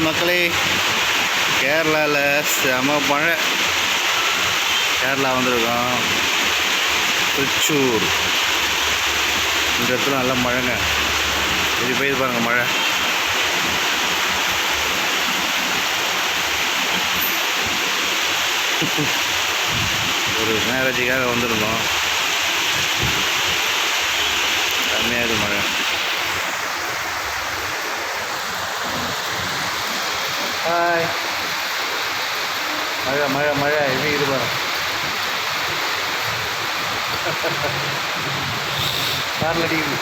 மக்களே கேரளாவில் செம மழை. கேரளா வந்திருக்கோம். திருச்சூர். இந்த இடத்துல நல்ல மழைங்க. இது பெய்யுது பாருங்கள் மழை. ஒரு மேரேஜுக்காக வந்திருந்தோம் செம்மையாக மழை ஹாய் மழை மழை மழை எப்படி இது பாருங்க காரில் அடிக்குது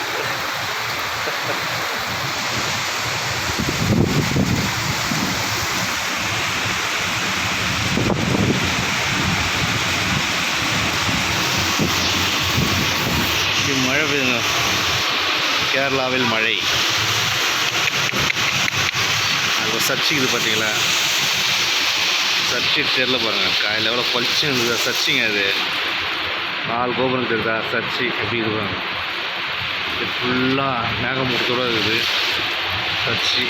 மழை பெய்யுங்க கேரளாவில் மழை அங்கே சர்ச்சுக்குது பார்த்தீங்களா? சர்ச்சு தெரில பாருங்கள் காலையில் எவ்வளோ பளிச்சு இருந்தது. சர்ச்சுங்க அது. நாலு கோபுரம் தெரியுதா? சர்ச்சு. எப்படி இது பாருங்க. இது ஃபுல்லாக மேகமூட்டத்தோடு இருக்குது. சர்ச்சு.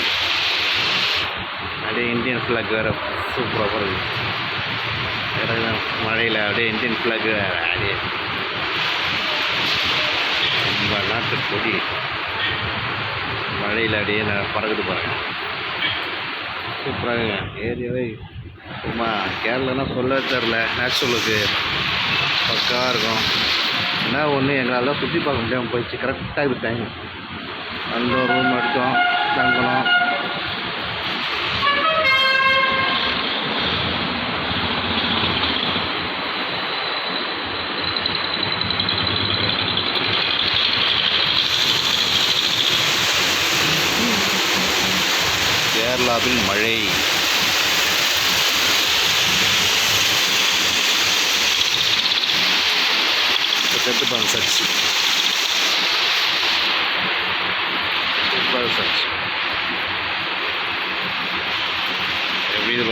அப்படியே இந்தியன் ஃப்ளாக் வேறு சூப்பராக இருக்குது எனக்கு மழையில் அப்படியே இந்தியன் ஃப்ளாக் வேறு. அப்படியே. நம்ம நாட்டு கொடி. மழையில் அப்படியே நான் பறக்குது பாருங்கள் சூப்பராக ஏரியாவே சும்மா கேரளானா சொல்ல தெரில நேச்சுரலுக்கு பக்காவாக இருக்கும். என்ன ஒன்று எங்களால் சுற்றி பார்க்க முடியாமல் போயிடுச்சு. கரெக்டாக இது டைம் அந்த ரூம் கேரளாவில் மழை. கட்டுப்பாங்க சர்ச்சு சூப்பராக சர்ச்சு எப்படி இது